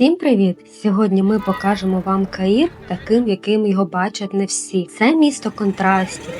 Всім привіт! Сьогодні ми покажемо вам Каїр таким, яким його бачать не всі. Це місто контрастів.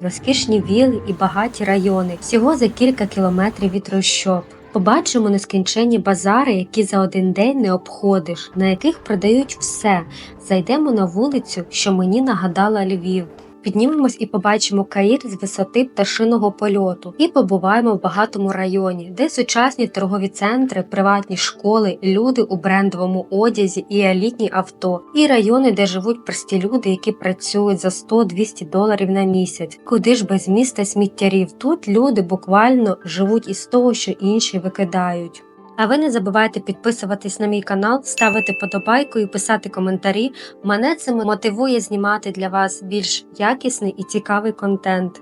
Розкішні віли і багаті райони, всього за кілька кілометрів від трущоб. Побачимо нескінченні базари, які за один день не обходиш, на яких продають все. Зайдемо на вулицю, що мені нагадала Львів. Піднімемось і побачимо Каїр з висоти пташиного польоту і побуваємо в багатому районі, де сучасні торгові центри, приватні школи, люди у брендовому одязі і елітні авто, і райони, де живуть прості люди, які працюють за 100-200 доларів на місяць. Куди ж без міста сміттярів? Тут люди буквально живуть із того, що інші викидають. А ви не забувайте підписуватись на мій канал, ставити подобайку і писати коментарі. Мене це мотивує знімати для вас більш якісний і цікавий контент.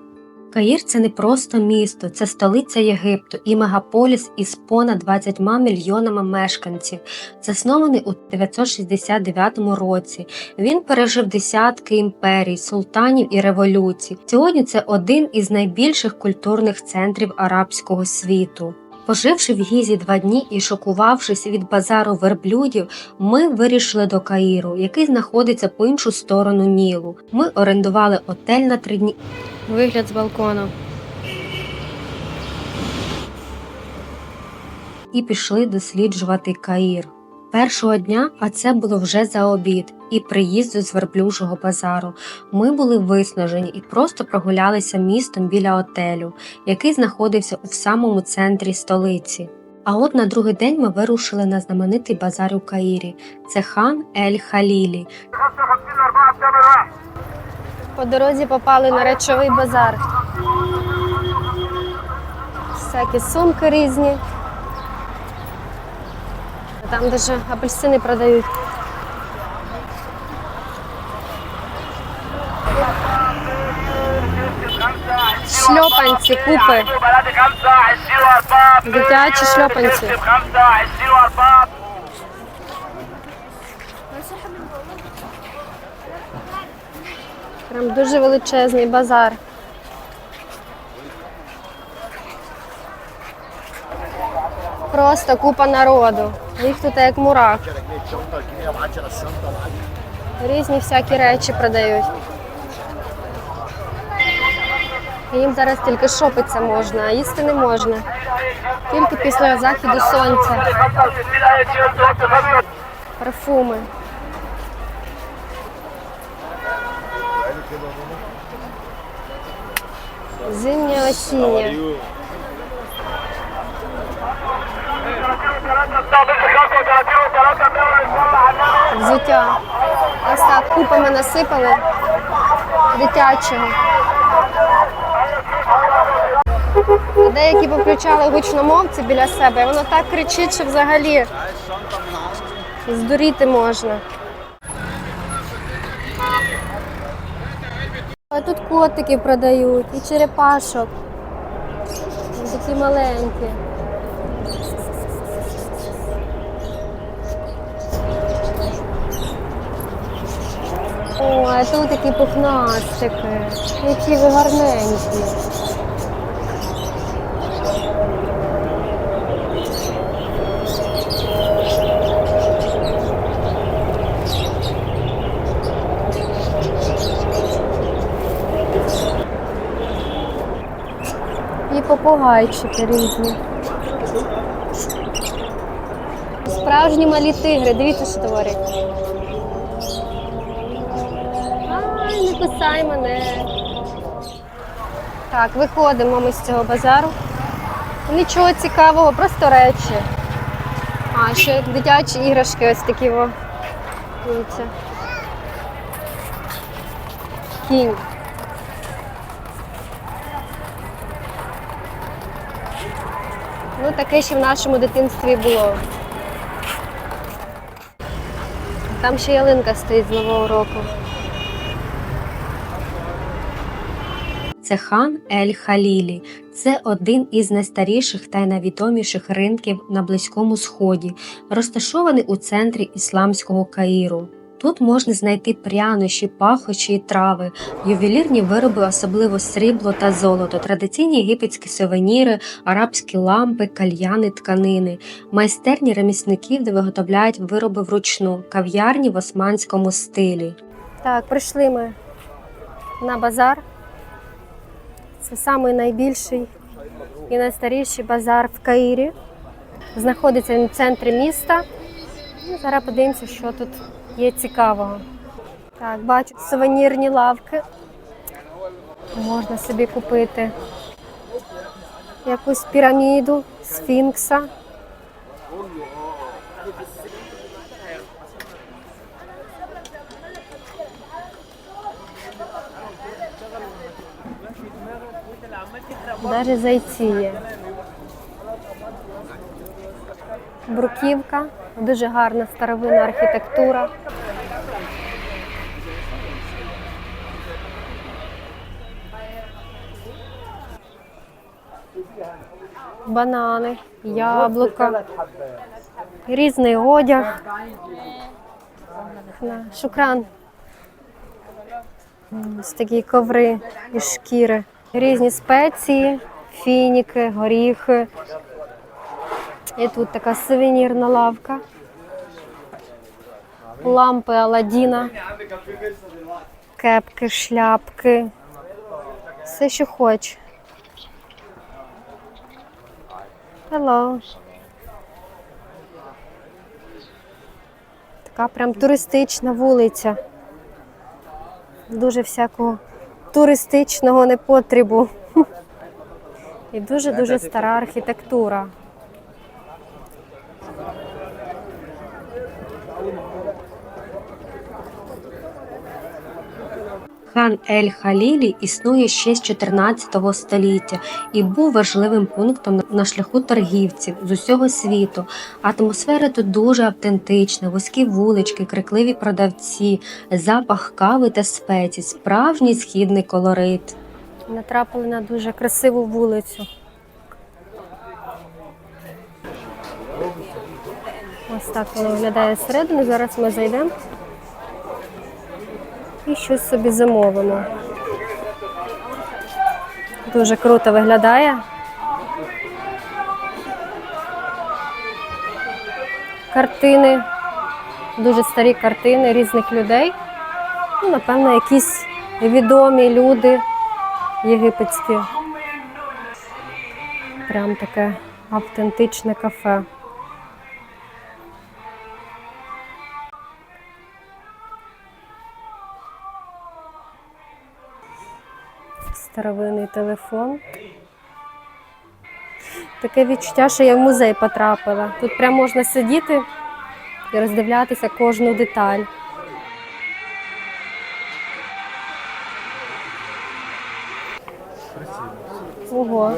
Каїр це не просто місто, це столиця Єгипту і мегаполіс із понад 20 мільйонами мешканців, заснований у 969 році. Він пережив десятки імперій, султанів і революцій. Сьогодні це один із найбільших культурних центрів арабського світу. Поживши в Гізі два дні і шокувавшись від базару верблюдів, ми вирішили до Каїру, який знаходиться по іншу сторону Нілу. Ми орендували отель на три дні. Вигляд з балкона. І пішли досліджувати Каїр. Першого дня, а це було вже за обід, і приїзду з верблюжого базару. Ми були виснажені і просто прогулялися містом біля отелю, який знаходився у самому центрі столиці. А от на другий день ми вирушили на знаменитий базар у Каїрі. Це хан Ель Халілі. По дорозі попали на речовий базар. Всякі сумки різні. Там даже апельсини продають. Шльопанці, купи. Дитячі шльопанці. Прям дуже величезний базар. Просто купа народу. Їх тут як мурах. Різні всякі речі продають. Їм зараз тільки шопитися можна, а їсти не можна. Тільки після західу сонця. Парфуми. Зимнє осіннє. Взуття. Ось так купами насипали дитячого. Деякі повключали гучномовці біля себе, воно так кричить, що взагалі здуріти можна. А тут котиків продають і черепашок. Такі маленькі. О, а тут такі пухнастики. Які ви гарненькі. І попугайчики різні. Справжні малі тигри, дивіться, що творять. Ай, мене. Так, виходимо ми з цього базару. Нічого цікавого, просто речі. А, ще дитячі іграшки ось такі о. Дивіться. Кінь. Ну, таке ще в нашому дитинстві було. Там ще ялинка стоїть з Нового року. Це хан Ель Халілі. Це один із найстаріших та найвідоміших ринків на Близькому Сході, розташований у центрі ісламського Каїру. Тут можна знайти прянощі, пахощі і трави, ювелірні вироби, особливо срібло та золото, традиційні єгипетські сувеніри, арабські лампи, кальяни, тканини, майстерні ремісників, де виготовляють вироби вручну, кав'ярні в османському стилі. Так, прийшли ми на базар. Це самий найбільший і найстаріший базар в Каїрі. Знаходиться він в центрі міста. Ну, зараз подивимося, що тут є цікавого. Так, бачу сувенірні лавки. Можна собі купити якусь піраміду, сфінкса. Навіть зайці є. Бруківка, дуже гарна старовинна архітектура. Банани, яблука, різний одяг. Шукран. Ось такі коври із шкіри. Різні спеції, фініки, горіхи. І тут така сувенірна лавка. Лампи Аладдіна, кепки, шляпки. Все, що хоч. Hello. Така прям туристична вулиця. Дуже всякого туристичного непотребу. І дуже-дуже стара архітектура. Хан Ель Халілі існує ще з 14 століття і був важливим пунктом на шляху торгівців з усього світу. Атмосфера тут дуже автентична, вузькі вулички, крикливі продавці, запах кави та спецій, справжній східний колорит. Натрапили на дуже красиву вулицю. Ось так воно виглядає зсередини. Зараз ми зайдемо і щось собі замовимо. Дуже круто виглядає. Картини, дуже старі картини різних людей. Ну, напевно, якісь відомі люди єгипетські. Прям таке автентичне кафе. Старовинний телефон. Таке відчуття, що я в музей потрапила. Тут прямо можна сидіти і роздивлятися кожну деталь. Ого.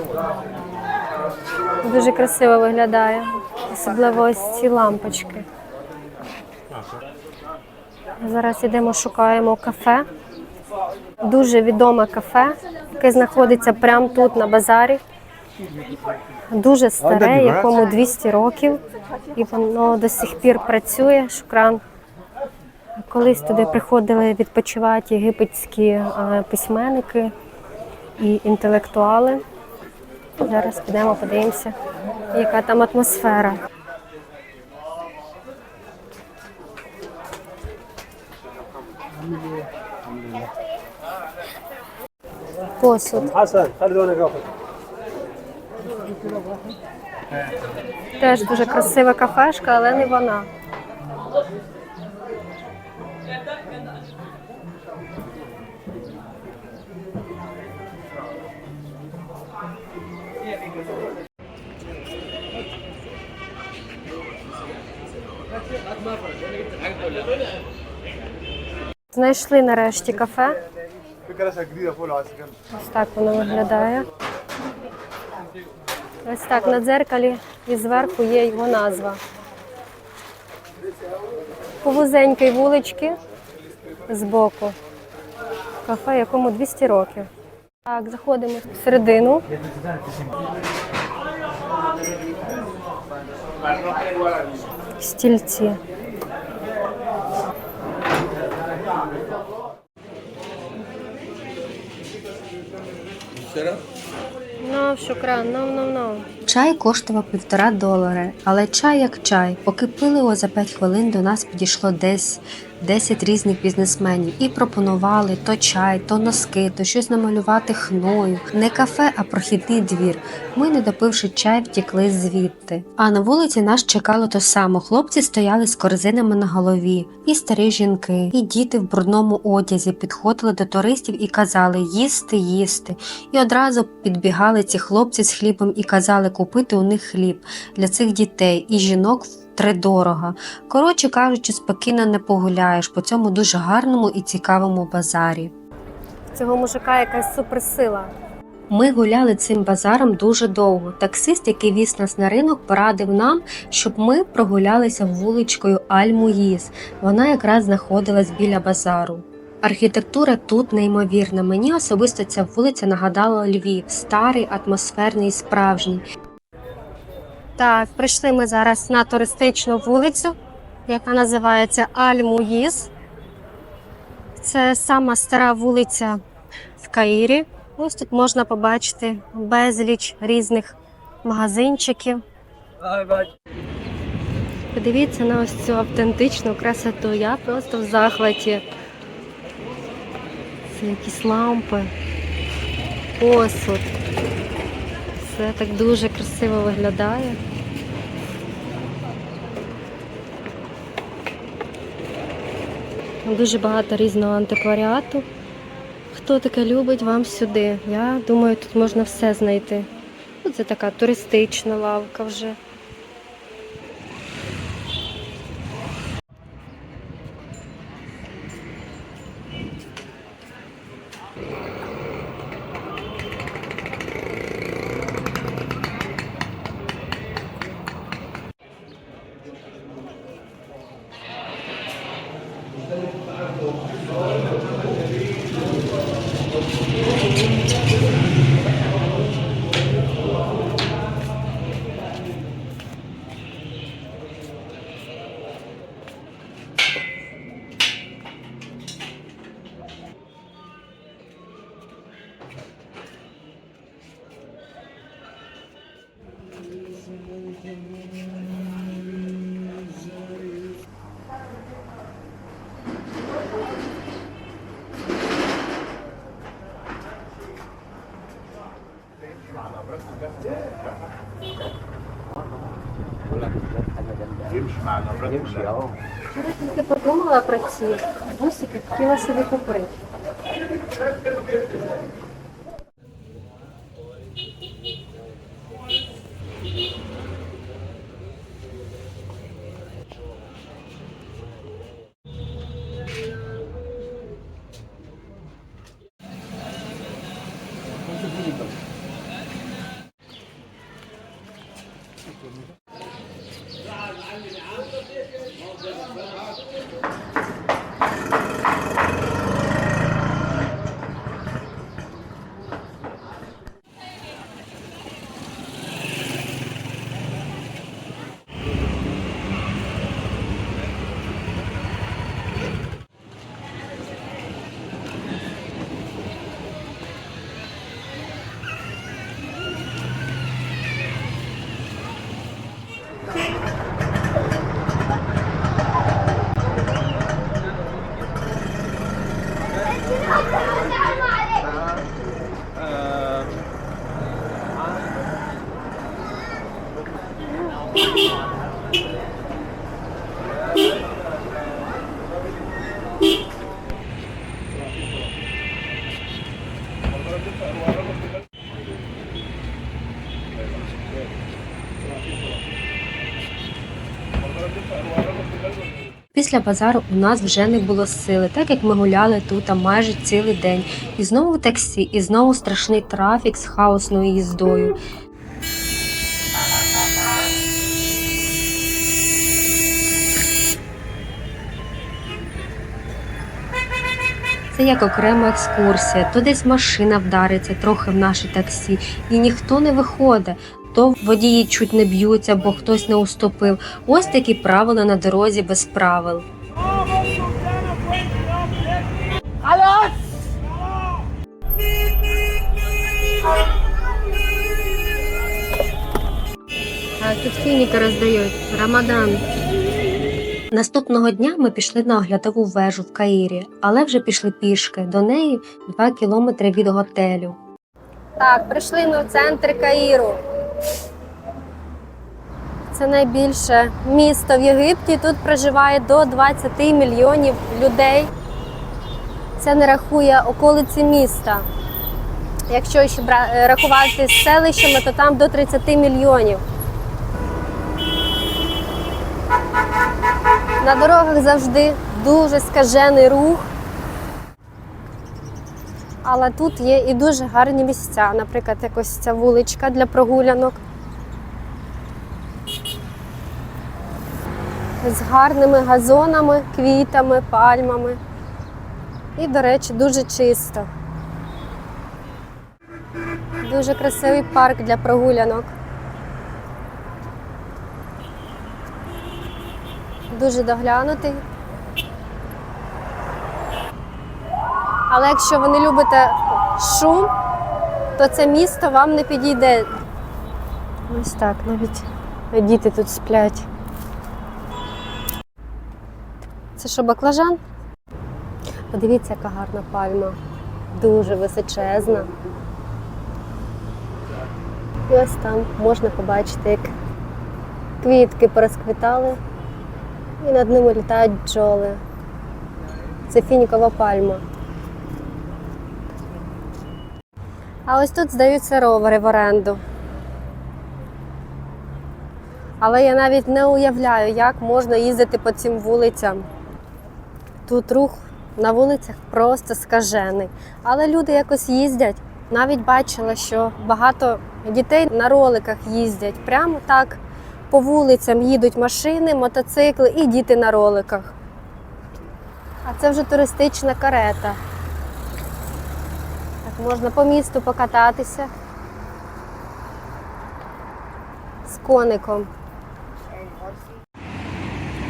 Дуже красиво виглядає. Особливо ось ці лампочки. Зараз йдемо, шукаємо кафе. Дуже відоме кафе, яке знаходиться прямо тут на базарі. Дуже старе, якому 200 років, і воно до сих пір працює. Шукран. Колись туди приходили відпочивати єгипетські е, письменники і інтелектуали. Зараз підемо, подивимося, яка там атмосфера. посуд. Теж дуже красива кафешка, але не вона. Знайшли нарешті кафе. Ось так воно виглядає. Ось так на дзеркалі і зверху є його назва. По вузенькій вулички збоку. Кафе, якому 200 років. Так, заходимо всередину. Стільці. No, шукран, no, no, no. Чай коштував півтора долари, але чай як чай. Поки пили його за п'ять хвилин до нас підійшло десь 10 різних бізнесменів і пропонували то чай, то носки, то щось намалювати хною. Не кафе, а прохідний двір. Ми, не допивши чай, втікли звідти. А на вулиці нас чекало то само. Хлопці стояли з корзинами на голові, і старі жінки, і діти в брудному одязі підходили до туристів і казали їсти, їсти. І одразу підбігали ці хлопці з хлібом і казали купити у них хліб для цих дітей і жінок втридорога. Коротше кажучи, спокійно не погуляєш по цьому дуже гарному і цікавому базарі. Цього мужика якась суперсила. Ми гуляли цим базаром дуже довго. Таксист, який віз нас на ринок, порадив нам, щоб ми прогулялися вуличкою Аль-Муїз. Вона якраз знаходилась біля базару. Архітектура тут неймовірна. Мені особисто ця вулиця нагадала Львів, старий, атмосферний і справжній. Так, прийшли ми зараз на туристичну вулицю, яка називається Аль-Муїз. Це сама стара вулиця в Каїрі. Ось тут можна побачити безліч різних магазинчиків. Подивіться на ось цю автентичну красоту. Я просто в захваті. Це якісь лампи, посуд. Все так дуже красиво виглядає. Дуже багато різного антикваріату. Хто таке любить, вам сюди. Я думаю, тут можна все знайти. Це така туристична лавка вже. Тільки подумала про ці бусики, хотіла собі купити. Після базару у нас вже не було сили, так як ми гуляли тут майже цілий день. І знову таксі, і знову страшний трафік з хаосною їздою. Це як окрема екскурсія. То десь машина вдариться трохи в наше таксі, і ніхто не виходить то водії чуть не б'ються, бо хтось не уступив. Ось такі правила на дорозі без правил. Тут фініка роздають Рамадан. Наступного дня ми пішли на оглядову вежу в Каїрі, але вже пішли пішки. До неї 2 кілометри від готелю. Так, прийшли ми в центр Каїру. Це найбільше місто в Єгипті. Тут проживає до 20 мільйонів людей. Це не рахує околиці міста. Якщо ще рахувати з селищами, то там до 30 мільйонів. На дорогах завжди дуже скажений рух. Але тут є і дуже гарні місця. Наприклад, якось ця вуличка для прогулянок. З гарними газонами, квітами, пальмами. І, до речі, дуже чисто. Дуже красивий парк для прогулянок. Дуже доглянутий. Але якщо ви не любите шум, то це місто вам не підійде. Ось так, навіть діти тут сплять. Це що, баклажан? Подивіться, яка гарна пальма. Дуже височезна. І ось там можна побачити, як квітки порозквітали, і над ними літають бджоли. Це фінікова пальма. А ось тут здаються ровери в оренду. Але я навіть не уявляю, як можна їздити по цим вулицям. Тут рух на вулицях просто скажений. Але люди якось їздять. Навіть бачила, що багато дітей на роликах їздять. Прямо так по вулицям їдуть машини, мотоцикли і діти на роликах. А це вже туристична карета. Можна по місту покататися з коником.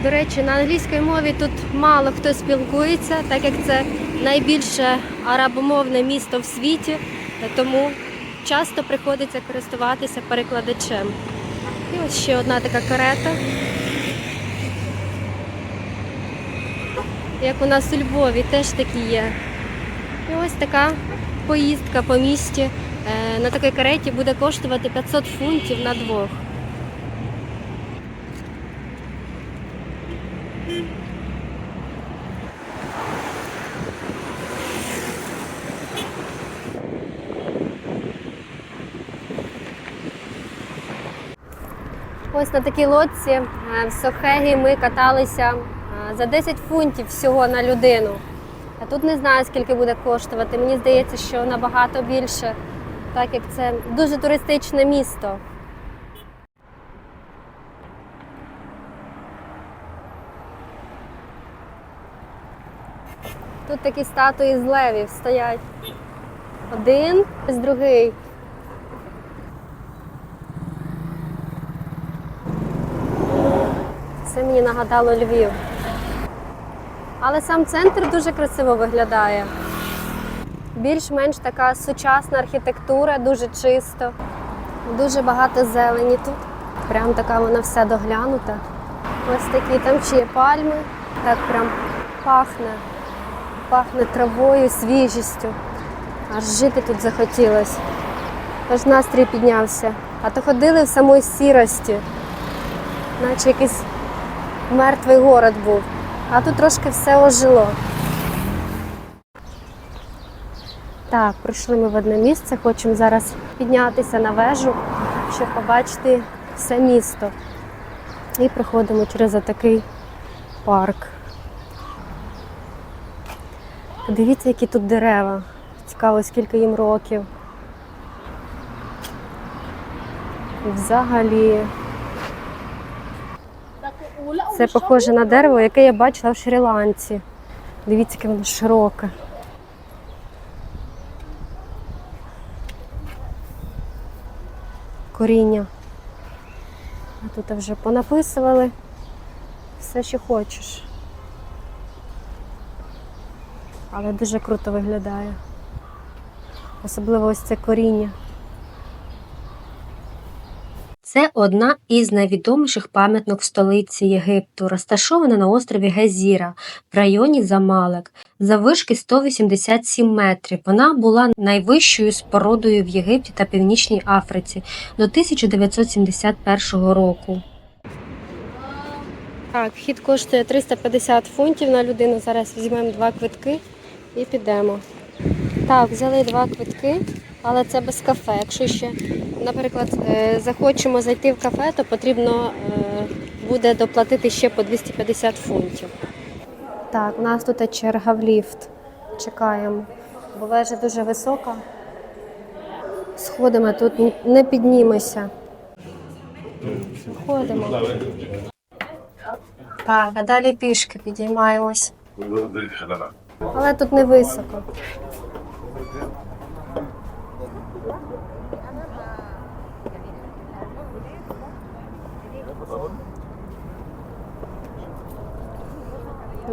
До речі, на англійській мові тут мало хто спілкується, так як це найбільше арабомовне місто в світі, тому часто приходиться користуватися перекладачем. І ось ще одна така карета. Як у нас у Львові теж такі є. І ось така поїздка по місті е, на такій кареті буде коштувати 500 фунтів на двох. Ось на такій лодці е, в Сохегі ми каталися е, за 10 фунтів всього на людину. А тут не знаю, скільки буде коштувати. Мені здається, що набагато більше, так як це дуже туристичне місто. Тут такі статуї з левів стоять. Один, ось другий. Це мені нагадало Львів. Але сам центр дуже красиво виглядає. Більш-менш така сучасна архітектура, дуже чисто, дуже багато зелені тут. Прям така вона вся доглянута. Ось такі там ще є пальми. Так прям пахне, пахне травою, свіжістю. Аж жити тут захотілося. Аж настрій піднявся. А то ходили в самої сірості, наче якийсь мертвий город був. А тут трошки все ожило. Так, прийшли ми в одне місце, хочемо зараз піднятися на вежу, щоб побачити все місто. І проходимо через такий парк. Подивіться, які тут дерева. Цікаво, скільки їм років. Взагалі. Це похоже на дерево, яке я бачила в Шрі-Ланці. Дивіться, яке воно широке. Коріння. А тут вже понаписували все, що хочеш. Але дуже круто виглядає. Особливо ось це коріння. Це одна із найвідоміших пам'яток столиці Єгипту, розташована на острові Гезіра в районі Замалек. Заввишки 187 метрів. Вона була найвищою спорудою в Єгипті та Північній Африці до 1971 року. Так, вхід коштує 350 фунтів на людину. Зараз візьмемо два квитки і підемо. Так, взяли два квитки, але це без кафе. Якщо ще, наприклад, е, захочемо зайти в кафе, то потрібно е, буде доплатити ще по 250 фунтів. Так, у нас тут черга в ліфт. Чекаємо. Бо вежа дуже висока. Сходимо тут, не піднімемося. Ходимо. Так, а далі пішки підіймаємось. Але тут не високо.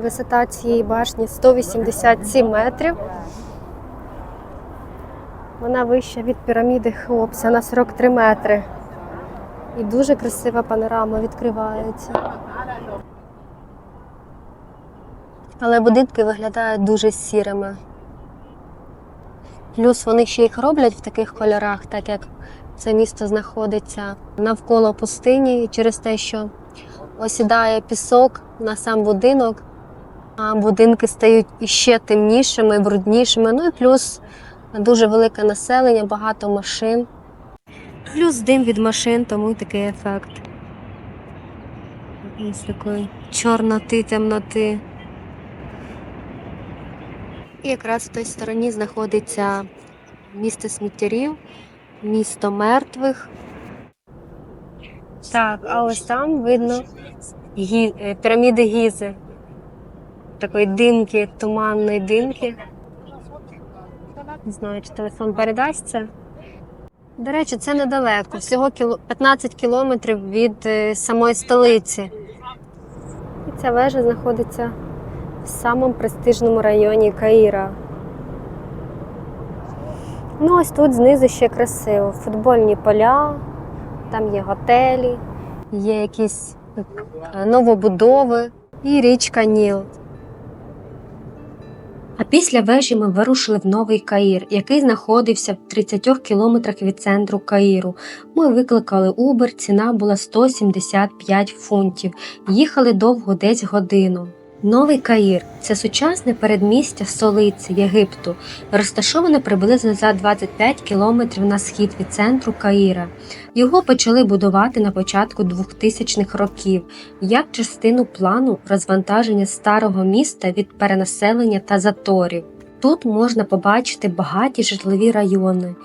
Висота цієї башні 187 метрів. Вона вища від піраміди Хеопса на 43 метри. І дуже красива панорама відкривається. Але будинки виглядають дуже сірими. Плюс вони ще їх роблять в таких кольорах, так як це місто знаходиться навколо пустині, через те, що осідає пісок на сам будинок, будинки стають іще темнішими, бруднішими. Ну і плюс дуже велике населення, багато машин. Плюс дим від машин, тому й такий ефект. Ось такої чорноти, темноти. І якраз в той стороні знаходиться місто сміттярів, місто мертвих. Так, а ось там видно гі... е, піраміди Гізи. Такої димки, туманної димки. Не знаю, чи телефон передасть це. До речі, це недалеко, всього 15 кілометрів від е, самої столиці. І ця вежа знаходиться в самому престижному районі Каїра. Ну, ось тут знизу ще красиво. Футбольні поля, там є готелі, є якісь е, новобудови і річка Ніл. А після вежі ми вирушили в Новий Каїр, який знаходився в 30 кілометрах від центру Каїру. Ми викликали Uber, ціна була 175 фунтів. Їхали довго десь годину. Новий Каїр це сучасне передмістя столиці Єгипту, розташоване приблизно за 25 кілометрів на схід від центру Каїра. Його почали будувати на початку 2000-х років як частину плану розвантаження старого міста від перенаселення та заторів. Тут можна побачити багаті житлові райони.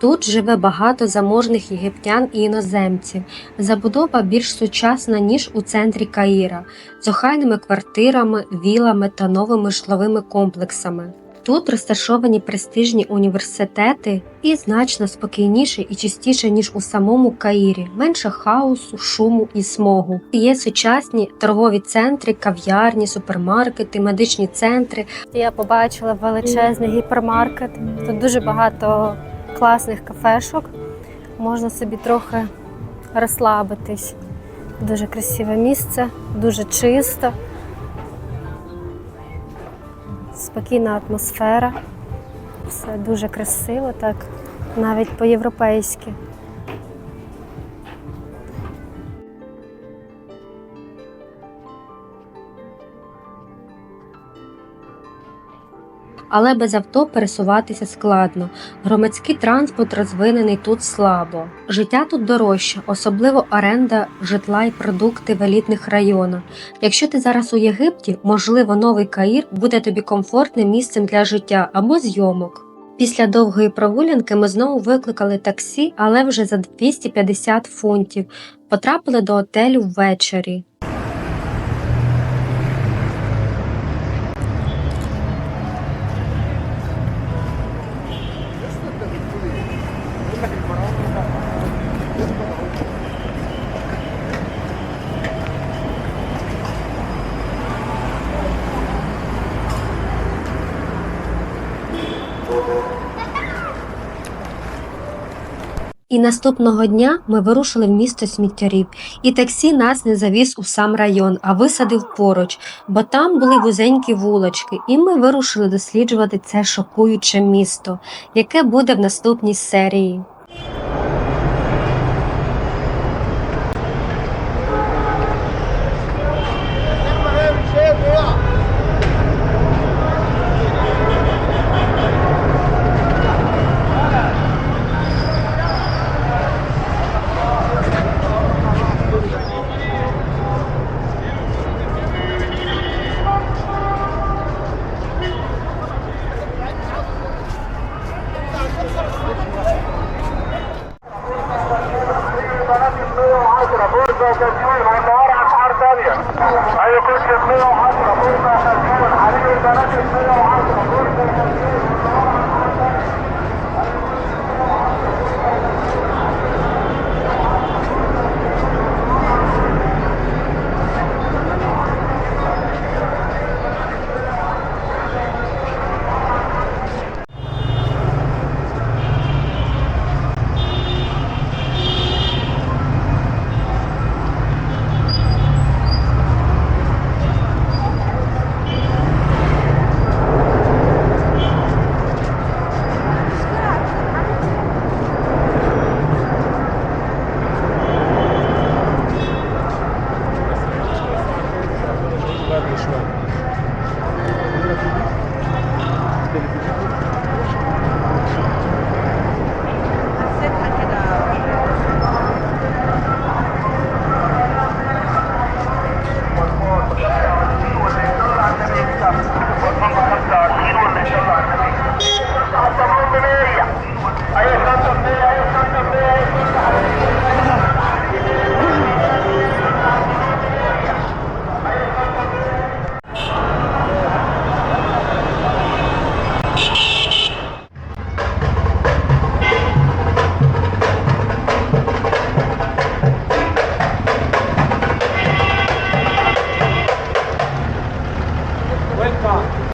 Тут живе багато заможних єгиптян і іноземців. Забудова більш сучасна, ніж у центрі Каїра, з охайними квартирами, вілами та новими житловими комплексами. Тут розташовані престижні університети і значно спокійніше і чистіше, ніж у самому Каїрі, менше хаосу, шуму і смогу. Є сучасні торгові центри, кав'ярні, супермаркети, медичні центри, Я побачила величезний гіпермаркет. Тут дуже багато класних кафешок. Можна собі трохи розслабитись. Дуже красиве місце, дуже чисто. Спокійна атмосфера. Все дуже красиво, так, навіть по-європейськи. Але без авто пересуватися складно. Громадський транспорт розвинений тут слабо. Життя тут дорожче, особливо оренда житла і продукти в елітних районах. Якщо ти зараз у Єгипті, можливо, новий Каїр буде тобі комфортним місцем для життя або зйомок. Після довгої прогулянки ми знову викликали таксі, але вже за 250 фунтів. Потрапили до отелю ввечері. І наступного дня ми вирушили в місто сміттярів, і таксі нас не завіз у сам район, а висадив поруч, бо там були вузенькі вулочки, і ми вирушили досліджувати це шокуюче місто, яке буде в наступній серії.